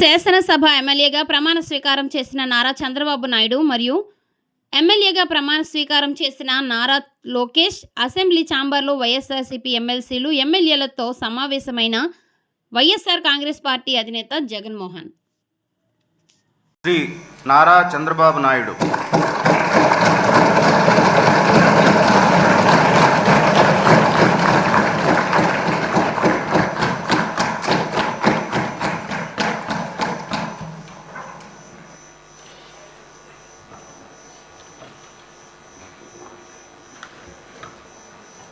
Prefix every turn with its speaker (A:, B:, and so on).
A: శాసనసభ ఎమ్మెల్యేగా ప్రమాణ స్వీకారం చేసిన నారా చంద్రబాబు నాయుడు మరియు ఎమ్మెల్యేగా ప్రమాణ స్వీకారం చేసిన నారా లోకేష్ అసెంబ్లీ ఛాంబర్లో వైఎస్ఆర్సీపీ ఎమ్మెల్సీలు ఎమ్మెల్యేలతో సమావేశమైన వైఎస్ఆర్ కాంగ్రెస్ పార్టీ అధినేత జగన్మోహన్.
B: శ్రీ నారా చంద్రబాబు నాయుడు.